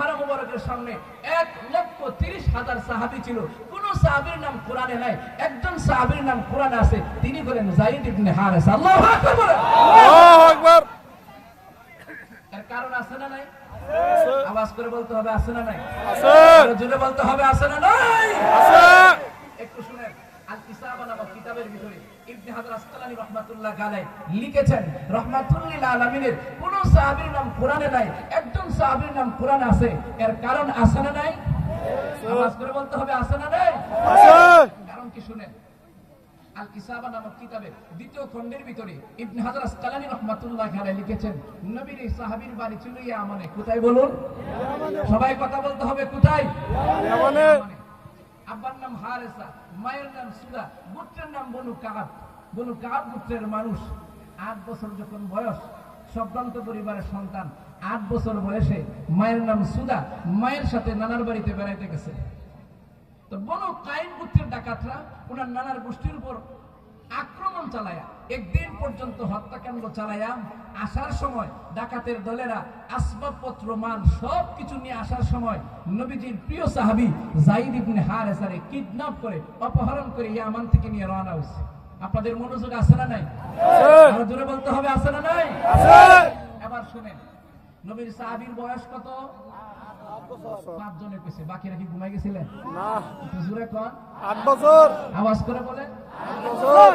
চেহারা মুবারকের সামনে এক লক্ষ তিরিশ হাজার সাহাবি ছিল। কোন সাহাবির নাম কোরআনে নাই। একজন সাহাবির নাম কোরআনে আছে। তিনি বলেন জাইদ ইবনে হারেস। আল্লাহু আকবার আল্লাহু আকবার। এর কারণ আছে না নাই? আওয়াজ করে বলতে হবে আছে না নাই? আছে। জোরে বলতে হবে আছে না নাই? আছে। একটু শুনেন। আল ইসাবা নামক কিতাবের ভিতরে ইবনে হাজার আসকালানি রহমাতুল্লাহ আলাইহি লিখেছেন রহমাতুল্লিল আলামিনের কোন সাহাবীর নাম কোরআনে নাই একজন সাহাবীর নাম কোরআনে আছে। এর কারণ আছে না নাই? আওয়াজ করে বলতে হবে আছে না নাই? কারণ কি শুনেন? আল ইসাবা নামক কিতাবে দ্বিতীয় খণ্ডের ভিতরে ইবনে হাজার আসকালানি রহমাতুল্লাহ লিখেছেন নবীর এই সাহাবীর বাড়ি ছিল ইয়ামানে কোথায় বলুন? সবাই কথা বলতে হবে কোথায়? ইয়ামানে। আব্বার নাম হারেসা মায়ের নাম সুদা গোত্রের নাম বনু কাহাব। বনু কাহাব গোত্রের মানুষ? আট বছর যখন বয়স সম্ভ্রান্ত পরিবারের সন্তান, আট বছর বয়সে মায়ের নাম সুদা, মায়ের সাথে নানার বাড়িতে বেড়াইতে গেছে। তো গোত্রের ডাকাতরা ওনার নানার গোষ্ঠীর উপর আক্রমণ চালায়া, একদিন পর্যন্ত হত্যাকাণ্ড চালায়া, আসার সময় ডাকাতের দলেরা আসবাবপত্র, মাল সব কিছু নিয়ে আসার সময় নবীজির প্রিয় সাহাবী জাইদ ইবনে হারেসারে কিডন্যাপ করে, অপহরণ করে ইয়ামান থেকে নিয়ে রওনা হয়েছে। আপনাদের মনোযোগ আছে না নাই? জোরে বলতে হবে আছে না নাই? এবার শুনেন নবীর সাহাবীর বয়স কত? পাঁচ জনের পেছে। বাকিরা কি ঘুমাই গেছিলেন? জোরে কন। আট বছর। আওয়াজ করে বলে আট বছর।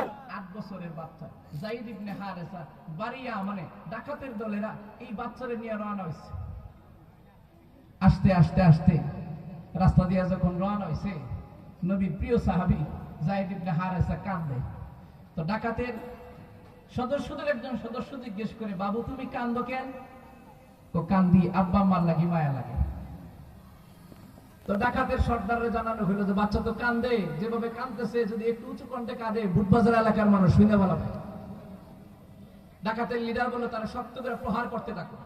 বছরের বাচ্চা। জাইদ ইবনে হারেসা বাড়িয়া মানে ডাকাতের দলেরা এই বাচ্চারে নিয়ে রওনা হয়েছে। আস্তে আস্তে আস্তে রাস্তা দিয়ে যখন রওনা হয়েছে নবী প্রিয় সাহাবী জাইদ ইবনে হারেসা কান্দে তো ডাকাতের সদস্যদের একজন সদস্য জিজ্ঞেস করে, বাবু, তুমি কান্দো কেন? তো কান্দি, আব্বা, আম্মার লাগি মায়া লাগে। তো ডাকাতের সর্দারে জানানো হইল যে, বাচ্চা তো কান্দে, যেভাবে কান্দতেছে যদি একটু উঁচু কণ্ঠে কাঁদে, বুটবাজার এলাকার মানুষ শুনে বলা ভাই। ডাকাতের লিডার বলে তারা শক্ত করে প্রহার করতে থাকো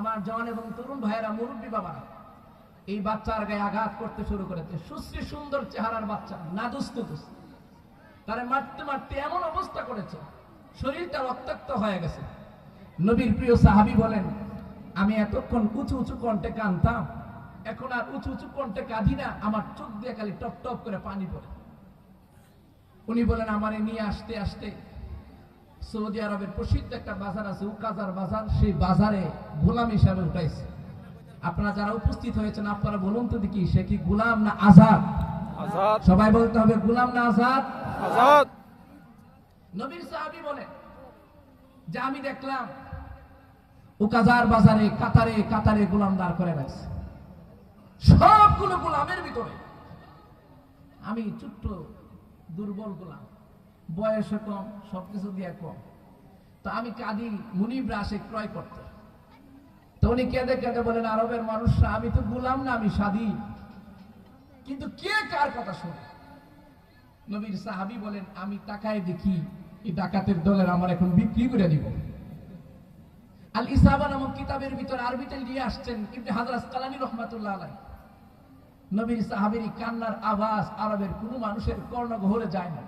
আমার জওয়ান এবং তরুণ ভাইয়েরা মুরব্বী বাবারা, এই বাচ্চার গায়ে আঘাত করতে শুরু করেছে। সুশ্রী সুন্দর চেহারার বাচ্চা নাদুস্তুতুস তারা মারতে মারতে এমন অবস্থা করেছে শরীরটা রক্তাক্ত হয়ে গেছে। নবীর প্রিয় সাহাবী বলেন আমি এতক্ষণ উঁচু উঁচু কণ্ঠে কানতাম এখন আর উঁচু উঁচু কণ্ঠে কাঁদি না আমার চোখ দিয়ে খালি টপ টপ করে পানি পড়ে। উনি বলেন আমারে নিয়ে আসতে আসতে সৌদি আরবের প্রসিদ্ধ একটা বাজার আছে উকাজার বাজার সেই বাজারে গোলাম হিসাবে উঠাইছে। আপনারা যারা উপস্থিত হয়েছেন আপনারা বলুন তো দেখি সে কি গোলাম না আজাদ? আজাদ। সবাই বলতে হবে গোলাম না আজাদ? আমি ছোট্ট, দুর্বল গোলাম। বয়সে কম, সবকিছু দিয়ে কম। তো আমি কাদি মুনিবরা আসে ক্রয় করতে। তো উনি কেঁদে কেঁদে বলেন, আরবের মানুষরা, আমি তো গোলাম না, আমি স্বাধীন কিন্তু কে কার কথা শোনে? নবীর সাহাবী বলেন, আমি টাকায় দেখি এই ডাকাতের দলের আমার এখন বিক্রি করে দিব। আল ইসাবা নামক কিতাবের ভিতর আরবিতে দিয়ে আসছেন ইবনে হাজার কালানি রহমাতুল্লাহ আলাই নবীর সাহাবীর কান্নার আওয়াজ আরবের কোনো মানুষের কর্ণগহরে যায় না।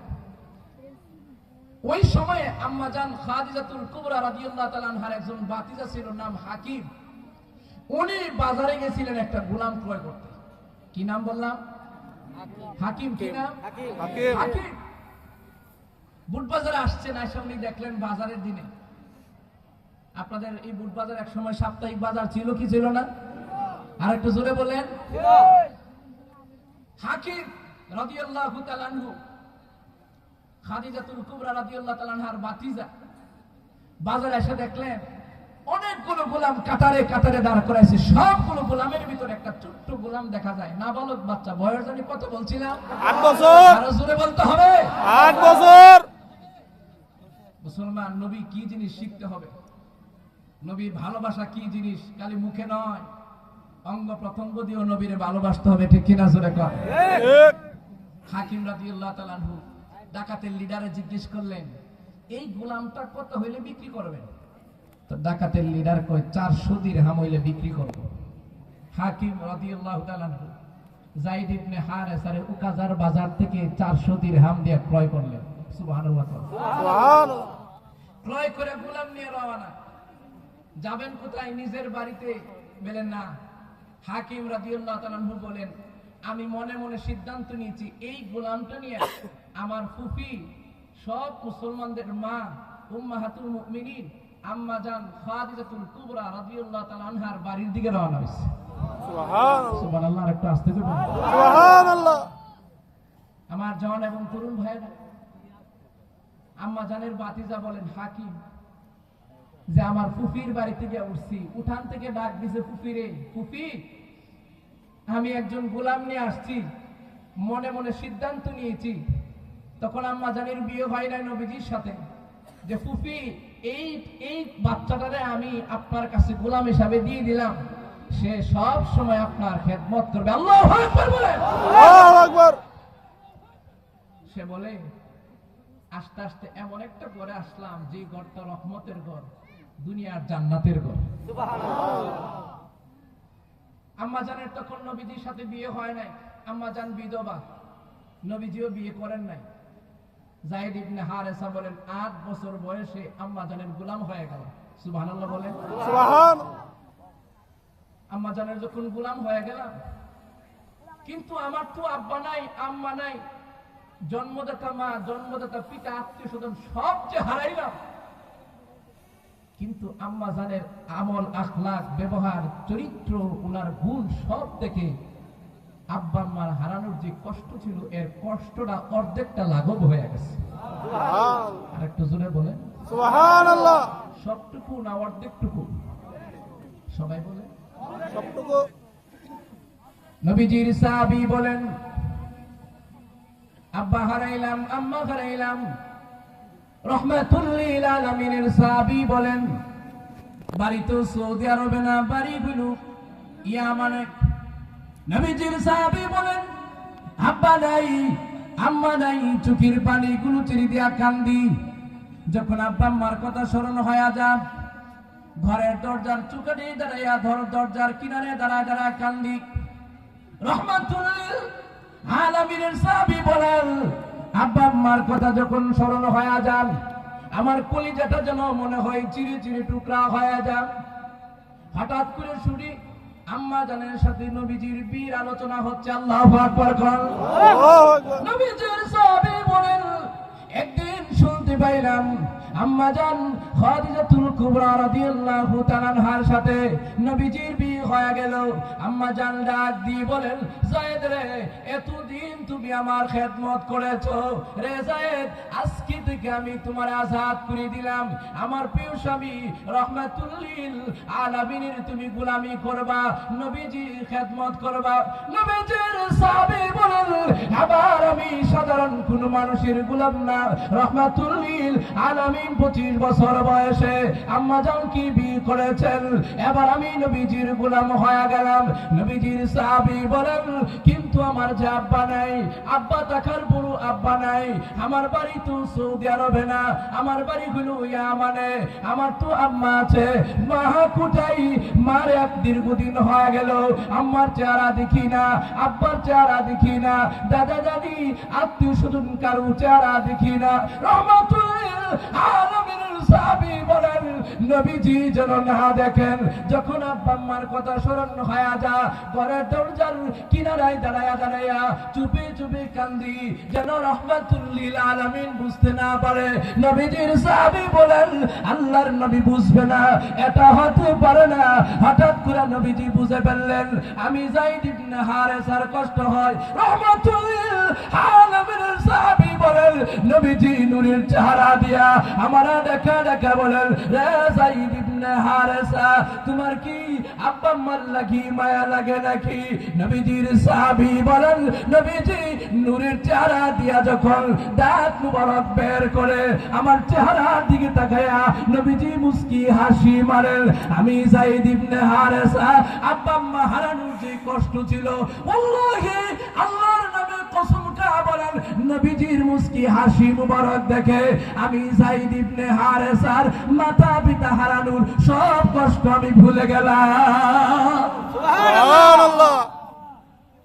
ওই সময়ে আম্মাজান খাদিজাতুল কুবরা রাদিয়াল্লাহু তাআলা আনহার একজন বাতিজা ছিল, নাম হাকিম। উনি বাজারে গেছিলেন একটা গোলাম ক্রয় করতে। কি নাম বললাম? হাকিম কি নাম? হাকিম। হাকিম। বুট বাজারে আসছেন উনি দেখলেন বাজারের দিনে। আপনাদের এই বুট বাজার এক সময় সাপ্তাহিক বাজার ছিল কি ছিল না? আর একটু জোরে বলেন। হাকিম রাদিয়াল্লাহু তাআলা আনহু খাদিজাতুল কুবরা রাদিয়াল্লাহু তাআলা আনহার বাতিজা বাজারে এসে দেখলেন অনেকগুলো গোলাম কাতারে কাতারে দাঁড় করাইছে। সবগুলো গোলামের ভিতরে একটা ছোট্ট গোলাম দেখা যায়। নাবালক বাচ্চা বয়স জানি কত বলছিলাম? আট বছর। আরও জোরে বলতে হবে। আট বছর। মুসলমান নবী কি জিনিস শিখতে হবে? নবীর ভালোবাসা কি জিনিস? খালি মুখে নয়। অঙ্গ প্রত্যঙ্গ দিয়েও নবীরে ভালোবাসতে হবে ঠিক কিনা জোরে কর হাকিম রাদিয়াল্লাহু তাআলা ডাকাতের লিডারে জিজ্ঞেস করলেন এই গোলামটা কত হইলে বিক্রি করবেন? তো ডাকাতের লিডার কয় চারশো দিরহাম হইলে বিক্রি করব। হাকিম রাদিয়াল্লাহু তাআলা জাইদ ইবনে হারেসারে উকাজার বাজার থেকে চারশো দিরহাম দিয়ে ক্রয় করলেন। সুবহানাল্লাহ। সুবহান ক্রয় করে গোলাম নিয়ে রওনা। যাবেন কোথায়? নিজের বাড়িতে। বলেন না। হাকিম রাদিয়াল্লাহু তাআলা বলেন আমি মনে মনে সিদ্ধান্ত নিয়েছি এই গোলামটা নিয়ে আমার ফুফি সব মুসলমানদের মা উম্মাহাতুল মুমিনিন আম্মা জান খাদিজাতুল কুবরা রাদিয়াল্লাহু তাআলা আনহার বাড়ির দিকে রওনা সুবহান সুবহানাল্লাহ। আরেকটু আসতে দেবেন সুবহান আল্লাহ আমার জন এবং তরুণ ভাইরা আম্মা জানের বাতিজা বলেন হাকিম যে আমার ফুফির বাড়ি থেকে উঠছি উঠান থেকে ডাক দিছে ফুফিরে ফুফি আমি একজন গোলাম নিয়ে আসছি মনে মনে সিদ্ধান্ত নিয়েছি। তখন আম্মা জানের বিয়ে হয় নাই নবীজির সাথে যে ফুফি এই এই বাচ্চাটারে আমি আপনার কাছে গোলাম হিসাবে দিয়ে দিলাম। সে সব সময় আপনার খেদমত করবে। আল্লাহ সে বলে আস্তে আস্তে এমন একটা ঘরে আসলাম যে ঘরটা রহমতের ঘর দুনিয়ার জান্নাতের ঘর। আম্মা জানের তখন নবীজির সাথে বিয়ে হয় নাই। আম্মা জান বিধবা। নবীজিও বিয়ে করেন নাই। জাহিদ ইবনে হারেসা বলেন আট বছর বয়সে আম্মা জানের গোলাম হয়ে গেল। সুবহানাল্লাহ বলেন। সুবহান। আম্মা জানের যখন গোলাম হয়ে গেলাম কিন্তু আমার তো আব্বা নাই আম্মা নাই। জন্মদাতা মা জন্মদাতা পিতা আত্মীয় স্বজন সব যে হারাইলাম। কিন্তু আম্মা জানের আমল আখলাক ব্যবহার চরিত্র ওনার গুণ সব দেখে আব্বা আম্মার হারানোর যে কষ্ট ছিল এর কষ্টটা অর্ধেকটা লাঘব হয়ে গেছে। আর একটু জোরে বলেন। সবটুকু না অর্ধেকটুকু? সবাই বলে সবটুকু। নবীজির সাহাবী বলেন আব্বা হারাইলাম আম্মা হারাইলাম। রহমাতুল্লিল আলামিনের সাহাবী বলেন বাড়ি তো সৌদি আরবে না বাড়ি গুলো ইয়ামানে। নবীজির সাহাবী বলেন, আব্বা নাই, আম্মা নাই, চোখের পানি গুলো চিনি দিয়া কান্দি। যখন আব্বা আম্মার কথা স্মরণ হয়ে যা ঘরের দরজার চুকানি দাঁড়াইয়া ধর, দরজার কিনারে দাঁড়ায় দাঁড়ায় কান্দি। রহমাতুল্লিল আলামিনের সাহাবী বলেন, আব্বা আম্মার কথা যখন স্মরণ হয়ে যান আমার কলিজাটা যেন মনে হয় চিড়ে চিড়ে টুকরা হয়ে যান হঠাৎ করে শুনি আম্মা সাথে নবীজির বীর আলোচনা হচ্ছে, আল্লাহ আকবার খান নবীজির সাহাবী বলেন, একদিন শুনতে পাইলাম আম্মা খাদিজাতুল কুবরা রাদিয়াল্লাহু তাআলার সাথে নবীজির বিয়ে হয়ে গেল। আম্মা জান ডাক দিয়ে বলেন যায়েদ রে, এতদিন তুমি আমার খেদমত করেছ। রে যায়েদ আজকে থেকে আমি তোমার আজাদ করে দিলাম। আমার প্রিয় স্বামী, রহমাতুল্লিল আলামিনের তুমি গোলামি করবা নবীজির খেদমত করবা। নবীজির সাহাবী বলেন, আবার আমি সাধারণ কোন মানুষের গোলাম না। রহমাতুল্লিল আলামিন পঁচিশ বছর বয়সে আম্মা জান কি বিয়ে করেছেন? এবার আমি নবীজির গোলাম হয়ে গেলাম। নবীজির সাহাবী বলেন, কিন্তু আমার যে আব্বা নাই, আব্বা থাকার বড় আব্বা নাই। আমার বাড়ি তো সৌদি আরবে না, আমার বাড়ি হলো ইয়ামানে। আমার তো আম্মা আছে। মা কোথায়? মার এক দীর্ঘদিন হয়ে গেল। আম্মার চেহারা দেখি না, আব্বার চেহারা দেখি না। দাদা, দাদি, আত্মীয় স্বজন কারও চেহারা দেখি না। রহমাতুল আলমিনের সাহাবী বলেন নবীজি যেন না দেখেন, যখন আব্বা আম্মার কথা স্মরণ হয়ে যা ঘরের দরজার কিনারায় দাঁড়ায়া দাঁড়ায়া চুপে চুপে কান্দি, যেন রহমাতুল্লিল আলামিন বুঝতে না পারে। নবীজির সাহাবী বলেন, আল্লাহর নবী বুঝবে না, এটা হতে পারে না। হঠাৎ করে নবীজি বুঝে ফেললেন, আমি যাইদ ইবনে হারেসার কষ্ট হয়। রহমাতুল্লিল আলামিনের সাহাবী বলেন, নবীজি নূরের চেহারা দিয়া আমারা দেখা দেখা বলেন, রে হারেসা, তোমার কি আব্বা আম্মার লাগি মায়া লাগে নাকি? নবীজির সাহাবী বলেন, নবীজি নূরের চেহারা দিয়া যখন দাঁত মুবারক বের করে আমার চেহারার দিকে তাকায়া নবীজি মুস্কি হাসি মারেন, আমি যাইদ ইবনে হারেসা, আব্বা আম্মা হারানোর যে কষ্ট ছিল কসম কা বলেন নবীজির মুস্কি হাসি মুবারক দেখে আমি যাইদ ইবনে হারেসার মাতা পিতা হারানোর সব কষ্ট আমি ভুলে গেলাম। সুবহান আল্লাহ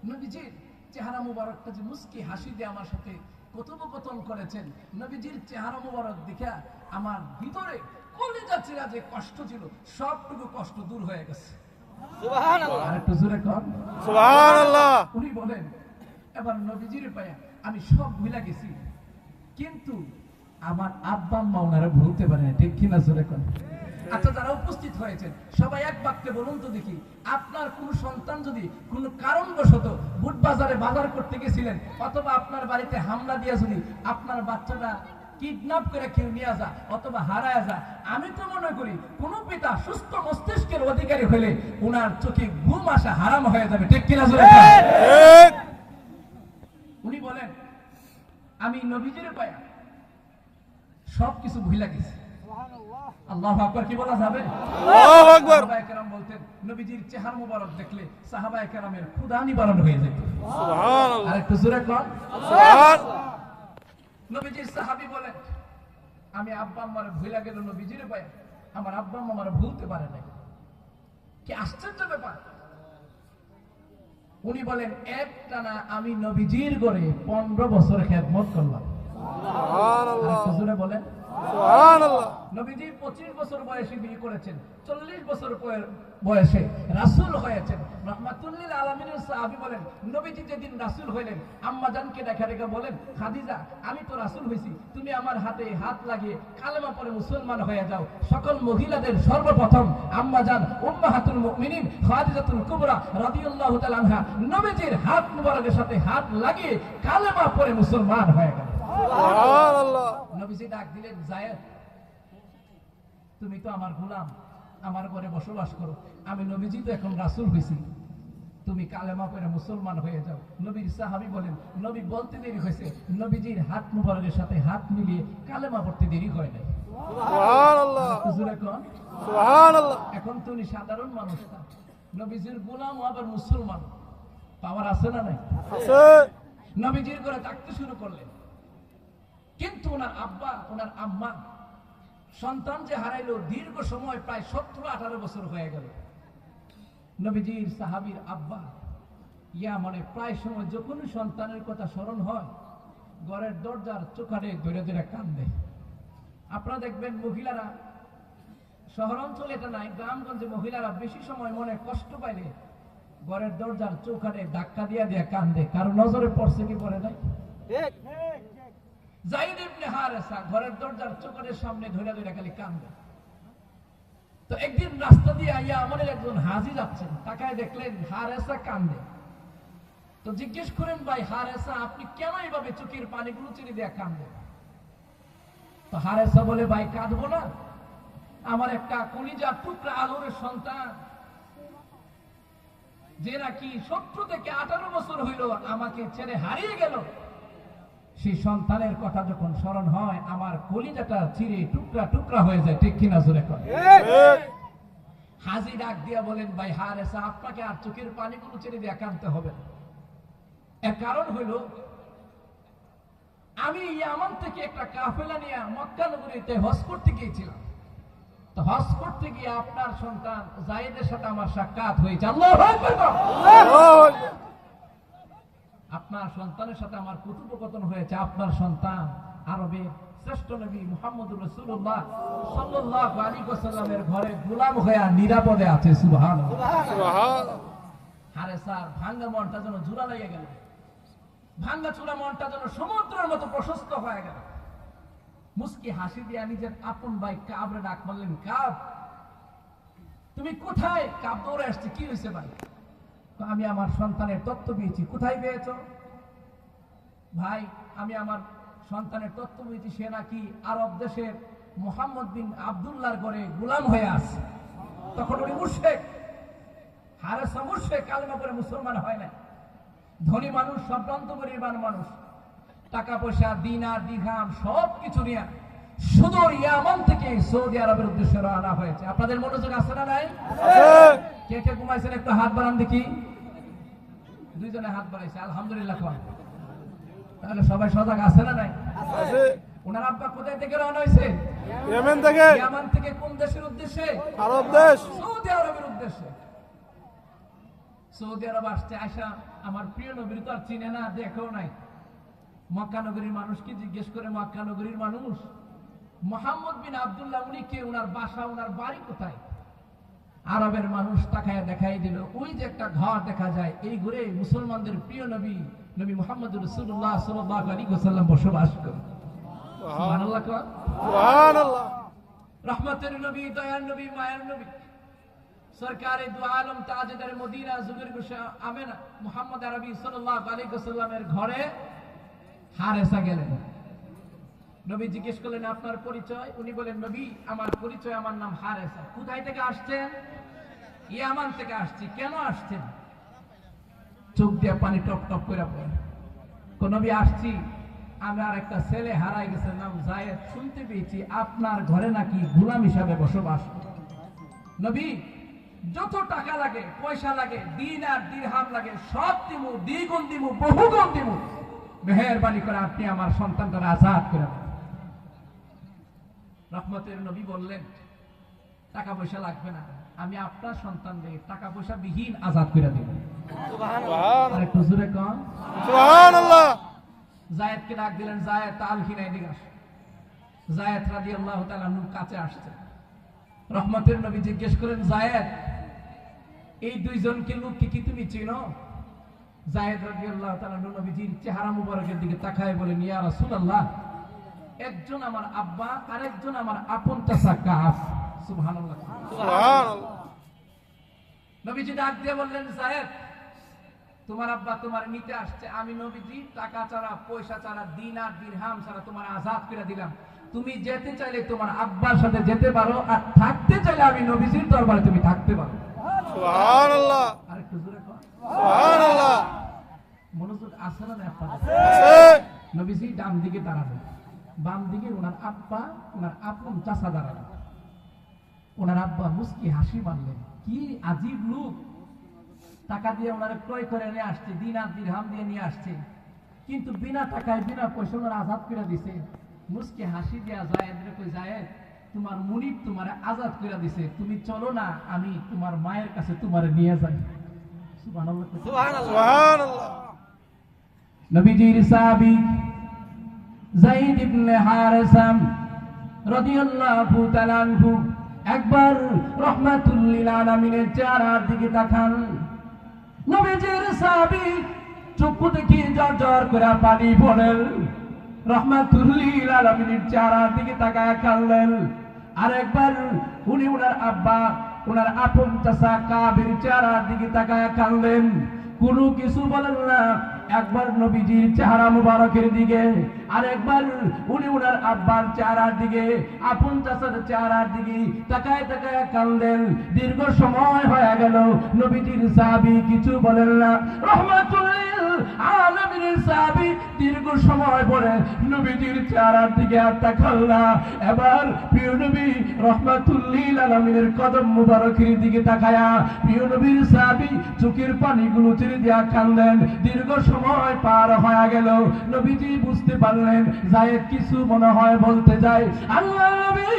নবীজির চেহারা মুবারকটা যে মুস্কি হাসি দিয়ে আমার সাথে কথোপকথন করেছেন নবীজির চেহারা মুবারক দেখা আমার ভিতরে কলিজা চিরা যে কষ্ট ছিল সবটুকু কষ্ট দূর হয়ে গেছে। আর একটু জোরে কর সুবহানাল্লাহ। উনি বলেন এবার নবীজির পায়া আমি সব ভুলে গেছি। কিন্তু আমার আব্বা আম্মা ওনারা ভুলতে পারে না ঠিক কিনা জোরে কোন? আচ্ছা যারা উপস্থিত হয়েছেন, সবাই এক বাক্যে বলুন তো দেখি, আপনার কোন সন্তান যদি কোন কারণবশত বুট বাজারে বাজার করতে গেছিলেন, অথবা আপনার বাড়িতে হামলা দিয়া যদি আপনার বাচ্চাটা কিডন্যাপ করে কেউ নিয়ে যা অথবা হারায় যা আমি তো মনে করি কোন পিতা সুস্থ মস্তিষ্কের অধিকারী হলে ওনার চোখে ঘুম আসা হারাম হয়ে যাবে, ঠিক কিনা জোরে কোন? ঠিক উনি বলেন আমি নবীজির পায়া সব কিছু ভুলে গেছি। আল্লাহ আকবার কি বলা যাবে? আল্লাহু আকবার। সাহাবায়ে কেরাম বলতেন নবীজির চেহারা মুবারক দেখলে সাহাবায়ে কেরামের ক্ষুধা নিবারণ হয়ে যেত। আর একটু জোরে কর নবীজির সাহাবী বলেন আমি আব্বা আম্মার ভুলে গেল নবীজির পায়া আমার আব্বা আম্মা আমার ভুলতে পারে নাই। কি আশ্চর্য ব্যাপার। উনি বলেন এক টানা আমি নবীজির করে পনেরো বছর খেদমত করলাম। বলেন নবীজি পঁচিশ বছর বয়সে বিয়ে করেছেন চল্লিশ বছর বয়- বয়সে রাসুল হয়েছেন। রহমাতুল্লিল আলমিনের সাহাবি বলেন নবীজি যেদিন রাসুল হইলেন আম্মা জানকে দেখা রেখে বলেন খাদিজা আমি তো রাসুল হয়েছি তুমি আমার হাতে হাত লাগিয়ে কালেমা পরে মুসলমান হয়ে যাও। সকল মহিলাদের সর্বপ্রথম আম্মা জান উম্মা হাতুল মুমিনিন খাদিজাতুল কুবরা রাদিয়াল্লাহু তাআলা আনহা নবীজির হাত মুবারকের সাথে হাত লাগিয়ে কালেমা পরে মুসলমান হয়ে গেল। সুবহানাল্লাহ। নবীজি ডাক দিলেন জায়েদ তুমি তো আমার গোলাম আমার ঘরে বসবাস করো। আমি নবীজি তো এখন রাসূল হইছি। তুমি কালেমা পড়ে মুসলমান হয়ে যাও। নবীর সাহাবী বলেন নবী বলতে দেরি হয়েছে। নবীজির হাত মুবারকের সাথে হাত মিলিয়ে কালেমা পড়তে দেরি হয় নাই। এখন? সুবহানাল্লাহ। এখন তো উনি সাধারণ মানুষ না। নবীজির গোলাম আবার মুসলমান। পাওয়ার আছে না নাই? নবীজির করে থাকতে শুরু করলেন। কিন্তু ওনার আব্বা ওনার আম্মা সন্তান যে হারাইলো দীর্ঘ সময়, প্রায় সতেরো আঠারো বছর হয়ে গেল। নবীজির সাহাবীর আব্বা, ইয়া মানে প্রায় সময় যখন সন্তানের কথা স্মরণ হয়, ঘরের দরজার চোখানে ধরে ধরে কান্দে। আপনারা দেখবেন মহিলারা শহর অঞ্চলে এটা নাই, গ্রামগঞ্জে মহিলারা বেশি সময় মনে কষ্ট পাইলে ঘরের দরজার চৌকানে ধাক্কা দিয়া দিয়া কান্দে, কারও নজরে পড়ছে কি পড়ে নাই? জাইদ ইবনে হারেসা ঘরের দরজার চৌকানের সামনে ধরে ধরে খালি কান্দে। তো একদিন রাস্তা দিয়ে আইয়া আমাদের একজন হাজি যাচ্ছেন, তাকায় দেখলেন হারেসা কান্দে। তো জিজ্ঞেস করেন, ভাই হারেসা, আপনি কেন এইভাবে চোখের পানিগুলো চিনি দিয়া কান্দে তো হারেসা বলে, ভাই, কাঁদবো না। আমার একটা কলিজা টুকরা আলোরের সন্তান। যে নাকি সত্তর থেকে আঠারো বছর হইল আমাকে ছেড়ে হারিয়ে গেল। সেই সন্তানের কথা যখন স্মরণ হয়, আমার কলিজাটা চিরে টুকরা টুকরা হয়ে যায়, ঠিক কিনা জোরে হাজি ডাক দিয়া বলেন, ভাই, হার এসা আপনাকে আর চোখের পানিগুলো ছেড়ে দিয়ে কানতে হবে। এর কারণ হইল, আমি ইয়ামান থেকে একটা কাফেলা নিয়ে মক্কা নগরীতে হজ করতে গিয়েছিলাম। তো হজ করতে গিয়ে আপনার সন্তান জায়েদের সাথে আমার সাক্ষাৎ হয়েছে। আল্লাহু আকবার বল। আল্লাহু আকবার আপনার সন্তানের সাথে আমার কথোপকথন হয়েছে আপনার সন্তান আরবে শ্রেষ্ঠ নবী মুহাম্মদুর রাসূলুল্লাহ সাল্লাল্লাহু আলাইহি ওয়াসাল্লামের ঘরে গোলাম হয়ে নিরাপদে আছে আরে স্যার ভাঙ্গা মনটা যেন জোড়া লেগে গেল। ভাঙ্গা চূড়া মনটা যেন সমুদ্রের মতো প্রশস্ত হয়ে গেল। মুস্কি হাসি দিয়ে নিজের আপন ভাই কাবরে ডাক মারলেন কাব তুমি কোথায়? কাব দৌড়ে আসছে কি হয়েছে ভাই? আমি আমার সন্তানের তত্ত্ব পেয়েছি। কোথায় পেয়েছ? ভাই, আমি আমার সন্তানের তত্ত্ব পেয়েছি, সে নাকি আরব দেশের মোহাম্মদ বিন আবদুল্লাহর ঘরে গোলাম হয়ে আছে। তখন উনি মুর্শেক। হারে সমস্যা কালেমা করে মুসলমান হয় না ধনী মানুষ সম্ভ্রান্ত পরিবার মানুষ। টাকা পয়সা দিনার দিঘাম সব কিছু নিয়ে শুধু ইয়ামান থেকে সৌদি আরবের উদ্দেশ্যে রওনা হয়েছে। আপনাদের মনোযোগ আছে না নাই? কে কে ঘুমাইছেন একটু হাত বাড়ান দেখি। দুইজনে হাত বাড়াইছে আলহামদুলিল্লাহ কয় তাহলে সবাই সজাগ আছে না নাই? ওনার আব্বা কোথায় থেকে রওনা হয়েছে ইয়েমেন থেকে। ইয়ামান থেকে কোন দেশের উদ্দেশ্যে? আরব দেশ। সৌদি আরবের উদ্দেশ্যে। সৌদি আরব আসতে আসা আমার প্রিয় নবীর তো আর চিনে না দেখেও নাই। মক্কা নগরীর মানুষকে জিজ্ঞেস করে? মক্কা নগরীর মানুষ? মোহাম্মদ বিন আব্দুল্লাহ উনি কে? ওনার বাসা ওনার বাড়ি কোথায়? আরবের মানুষ তাকায় দেখাই দিল ওই যে একটা ঘর দেখা যায় এই ঘরে মুসলমানদের প্রিয় নবী নবী মোহাম্মদ রসুল্লাহ সাল্লাহ আলী গোসাল্লাম বসবাস করে। সুবহানাল্লাহ কর। সুবহানাল্লাহ। রহমতের নবী দয়ার নবী মায়ের নবী। সরকারে দু আলম তাজেদার মদিনা জুবের গোসা আমেনা মুহাম্মদ আরবি সাল্লাল্লাহু আলাইহি ওয়াসাল্লামের ঘরে হারেসা গেলেন। নবী জিজ্ঞেস করলেন আপনার পরিচয়? উনি বলেন নবী আমার পরিচয় আমার নাম হারেসা। কোথায় থেকে আসছেন? ইয়ামান থেকে আসছি। কেন আসছেন? চোখ দিয়ে পানি টপ টপ করে পড়ে। কোন আসছি। আমার একটা ছেলে হারাই গেছে, নাম জায়েদ। শুনতে পেয়েছি, আপনার ঘরে নাকি গোলাম হিসাবে বসবাস। নবী, যত টাকা লাগে, পয়সা লাগে, দিন আর দিরহাম লাগে, সব দিমু, দ্বিগুণ দিমু, বহুগুণ দিমু। মেহরবানি করে আপনি আমার সন্তানটা আজাদ করে রহমতের নবী বললেন টাকা পয়সা লাগবে না। আমি আপনার সন্তানদের টাকা পয়সা বিহীন আজাদ করে দেব। একটু জোরে কন। জায়েদকে ডাক দিলেন জায়েদ তাল খিনাই দিকে আস। জায়েদ রাদি আল্লাহ তালুর কাছে আসছে। রহমতের নবী জিজ্ঞেস করেন জায়েদ এই দুইজনকে লোককে কি তুমি চিনো? জায়েদ রাদি আল্লাহ তালু নবীজির চেহারা মুবারকের দিকে তাকায় বলেন ইয়া রাসূলুল্লাহ একজন আমার আব্বা আরেকজন আমার আপন চাচা কাফ সুবহানাল্লাহ। সুবহানাল্লাহ। নবীজি ডাক দিয়ে বললেন সাহেব তোমার আব্বা তোমার নিতে আসছে। আমি নবীজি টাকা ছাড়া পয়সা ছাড়া দিন আর দিরহাম ছাড়া তোমার আজাদ করে দিলাম। তুমি যেতে চাইলে তোমার আব্বার সাথে যেতে পারো আর থাকতে চাইলে আমি নবীজির দরবারে তুমি থাকতে পারো। সুবহানাল্লাহ। আর একটু জোরে কর সুবহানাল্লাহ। মনোযোগ না আছে। নবীজি ডান দিকে দাঁড়াবে বাম দিকে ওনার আব্বা ওনার আপন চাষা দাঁড়াবে ওনার আব্বা মুস্কি হাসি মারলেন কি আজীব লোক। টাকা দিয়ে ওনারা ক্রয় করে নিয়ে আসছে দিনার দিরহাম দিয়ে নিয়ে আসছে। কিন্তু বিনা টাকায় বিনা পয়সা ওনারা আজাদ করে দিছে। মুস্কি হাসি দেয়া যায় কই যায়? তোমার মুনিব তোমার আজাদ করে দিছে। তুমি চলো না আমি তোমার মায়ের কাছে তোমার নিয়ে যাই। সুবহানাল্লাহ। সুবহানাল্লাহ। নবীজির সাহাবী যায়েদ ইবনে হারেসাম রাদিয়াল্লাহু তাআলা আনহু একবার রহমাতুল লিল আলামিনের চেহারার দিকে তাকান। নবীজির সাহাবী চক্ষু দেখি জ্বর জ্বর করে পানি পড়েন রহমাতুল লিল আলামিনের চেহারার দিকে তাকায় কাঁদলেন আর একবার উনি উনার আব্বা, উনার আপন চাচা কাবের চেহারার দিকে তাকায় কাঁদলেন কোনো কিছু বলেন না একবার নবীজির চেহারা মুবারকের দিকে, আর একবার উনি উনার আব্বার চেহারার দিকে, আপন চাষার চেহারার দিকে তাকায় তাকায় কান্দেন। দীর্ঘ সময় হয়ে গেল, নবীজির সাবি কিছু বলেন না। রহমাতুল্লিল আলমীর সাবি দীর্ঘ নবীজির চেহারার দিকে তাকাল না এবার প্রিয় নবী রহমাতুল্লিল আলামিনের কদম মুবারকের দিকে তাকায়া প্রিয় নবীর সাহাবি চোখের পানিগুলো ছেড়ে দিয়া কান্দেন দীর্ঘ সময় পার হয়ে গেল। নবীজি বুঝতে পারলেন জায়েদ কিছু মনে হয় বলতে যায় আল্লাহ নবী,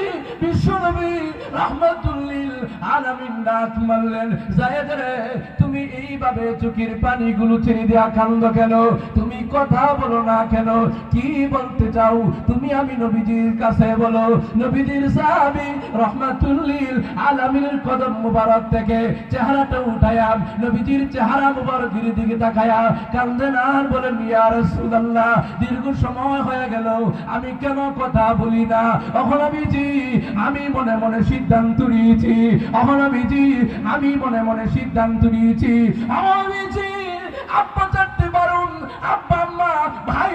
বিশ্ব নবী রহমাতুল্লিল আলামিন ডাক মারলেন জায়েদ রে, তুমি এইভাবে চোখের পানিগুলো ছেড়ে দিয়া কান্দ কেন? তুমি কথা বলো না কেন? কি বলতে চাও? তুমি আমি নবীজির কাছে বলো, নবীজির সাহাবী রহমাতুল্লিল আলামিনের কদম মুবারক থেকে চেহারাটা উঠায়া, নবীজির চেহারা মুবারকের দিকে তাকায়া কান্দেন আর বলেন, ইয়া রাসূলুল্লাহ, দীর্ঘ সময় হয়ে গেল, আমি কেন কথা বলি না? এখন আমি আমি মনে মনে সিদ্ধান্ত নিয়েছি। এখন আমি আমি মনে মনে সিদ্ধান্ত নিয়েছি। আমি জি আব্বা চারতে পারুন আব্বা, আম্মা, ভাই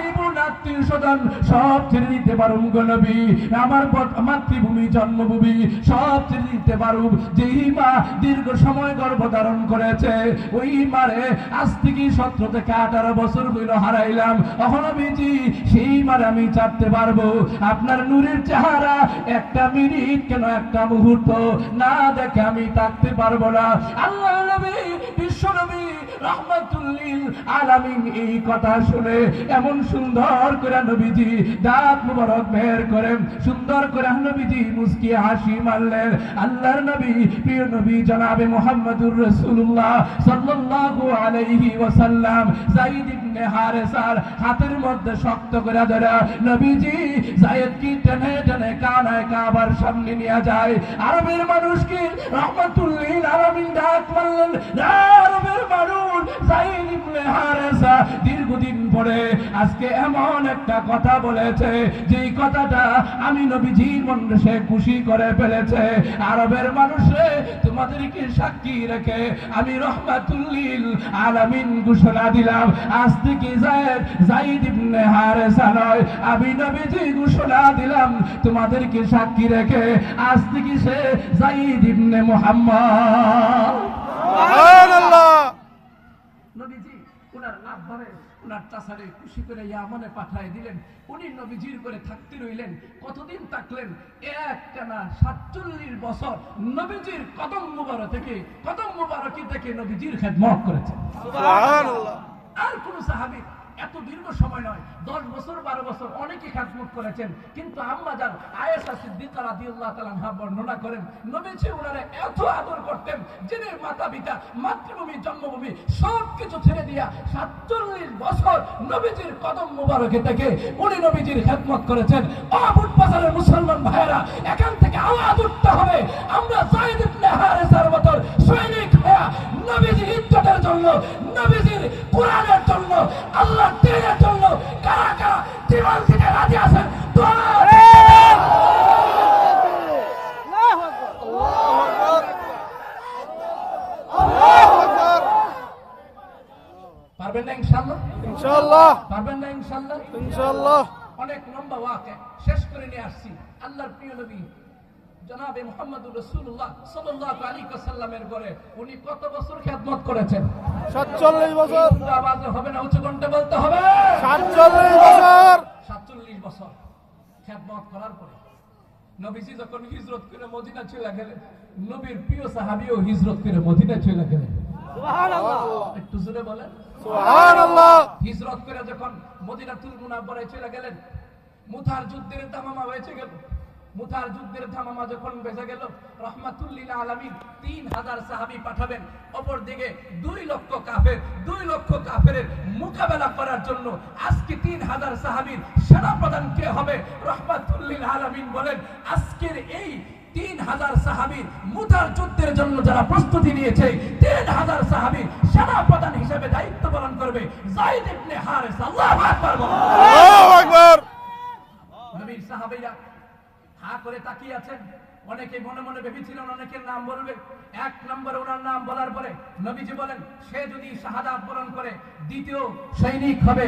মারে আমি চাপতে পারব। আপনার নূরের চেহারা একটা মিনিট কেন একটা মুহূর্ত না দেখে আমি থাকতে পারব না। আল্লাহ নবী, বিশ্ব নবী রহমাতুল্লিল আলামিন এই কথা শুনে এমন সুন্দর করে নবীজি দাঁত মুবারক বের করেন সুন্দর করে নবীজি মুস্কি হাসি মারলেন। আল্লাহর নবী, প্রিয় নবী জনাবে মুহাম্মদুর রাসূলুল্লাহ সাল্লাল্লাহু আলাইহি ওয়াসাল্লাম। যায়েদ ইবনে হারেসার হাতের মধ্যে শক্ত করে ধরে, নবীজি যায়েদ কি টেনে টেনে কানায় কাবার সামনে নিয়ে যায়। আরবের মানুষ কি রহমাতুল্লিল আলামিন ডাক মারলেন, "রা আরবের মানুষ, যায়েদ ইবনে হারেসা, দীর্ঘদিন পরে আজকে এমন একটা কথা বলেছে যেই কথাটা আমি নবীজির মনে সে খুশি করে ফেলেছে। আরবের মানুষে তোমাদেরকে সাক্ষী রেখে আমি রহমাতুল্লিল আলামিন ঘোষণা দিলাম আজ থেকে জায়েদ জাইদ ইবনে হারেসা নয় আমি নবীজি ঘোষণা দিলাম তোমাদেরকে সাক্ষী রেখে আজ থেকে সে জাইদ ইবনে মুহাম্মদ। সুবহানাল্লাহ। নবীজি ওনার আব্বারে ওনার চাষারে খুশি করে ইয়ামনে পাঠায় দিলেন। উনি নবীজির করে থাকতে রইলেন। কতদিন থাকলেন? এক না সাতচল্লিশ বছর নবীজির কদম মুবারক থেকে কদম মুবারকি থেকে নবীজির খেদমত করেছেন। আর কোন সাহাবি এত দীর্ঘ সময় নয়, দশ বছর, বারো বছর অনেকে খাজমত করেছেন। কিন্তু আম্মা যান, আয়েশা সিদ্দিকা রাদিয়াল্লাহু তাআলা আনহা বর্ণনা করেন, নবীজি ওনারা এত আদর করতেন, যিনি মাতা পিতা মাতৃভূমি, জন্মভূমি সব কিছু ছেড়ে দিয়া সাতচল্লিশ বছর নবীজির কদম মুবারকে থেকে উনি নবীজির খেদমত করেছেন। অবুট বাজারের মুসলমান ভাইয়েরা, এখান থেকে আওয়াজ উঠতে হবে। আমরা জায়েদ ইবনে হারেসার মতন সৈনিক হয়ে নবীজির ইজ্জতের জন্য নবীজির কোরআনের জন্য আল্লাহ দিনের জন্য কারা কারা জীবন দিতে রাজি আছেন? পারবেন না ইনশাআল্লাহ? ইনশাআল্লাহ। পারবেন না ইনশাআল্লাহ? ইনশাআল্লাহ। অনেক লম্বা ওয়াকে শেষ করে নিয়ে আসছি। আল্লাহর প্রিয় নবী জনাবে মোহাম্মদুর রসুল্লাহ সাল্লাল্লাহু আলাইহি ওয়াসাল্লামের ঘরে উনি কত বছর খেদমত করেছেন? 47 বছর। আওয়াজে হবে না উচ্চ কণ্ঠে বলতে হবে। 47 বছর। সাতচল্লিশ বছর খেদমত করার পরে নবীজি যখন হিজরত করে মদিনা চলে গেলেন নবীর প্রিয় সাহাবিও হিজরত করে মদিনা চলে গেলেন। একটু জোরে বলেন। সুবহানাল্লাহ। হিজরত করে যখন মদিনাতুল মুনাব্বরায় চলে গেলেন মুথার যুদ্ধের দামামা হয়েছে গেল মুথার যুদ্ধের ধামামা যখন বেজে গেল রহমাতুল্লিল আলামিন তিন হাজার সাহাবি পাঠাবেন। অপর দিকে দুই লক্ষ কাফের দুই লক্ষ কাফের মোকাবেলা করার জন্য আজকে তিন হাজার সাহাবির সেনাপ্রধান কে হবে? রহমাতুল্লিল আলামিন বলেন আজকের এই তিন হাজার সাহাবির মুতার যুদ্ধের জন্য যারা প্রস্তুতি নিয়েছে তিন হাজার সাহাবির সেনাপ্রধান হিসেবে দায়িত্ব পালন করবে জাইদ ইবনে হারেস। আল্লাহু আকবার আল্লাহু আকবার। নবীর সাহাবীরা হা করে তাকিয়ে আছেন? অনেকে মনে মনে ভেবেছিলেন অনেকের নাম বলবে। এক নম্বরে ওনার নাম বলার পরে নবীজি বলেন সে যদি শাহাদাত বরণ করে দ্বিতীয় সৈনিক হবে।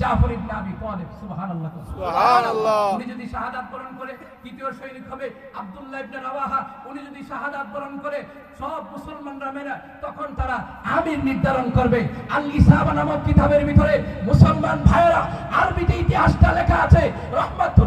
জাফর ইবনে আবি তালিব সুবহানাল্লাহ। সুবহানাল্লাহ। উনি যদি শাহাদাত বরণ করে তৃতীয় সৈনিক হবে আব্দুল্লাহ ইবনে রাওয়াহা। উনি যদি শাহাদাত বরণ করে সব মুসলমানরা মেনে তখন তারা আমির নির্ধারণ করবে। আল ইসাবা নামক কিতাবের ভিতরে মুসলমান ভাইয়েরা আরবিতে ইতিহাসটা লেখা আছে রহমাতুল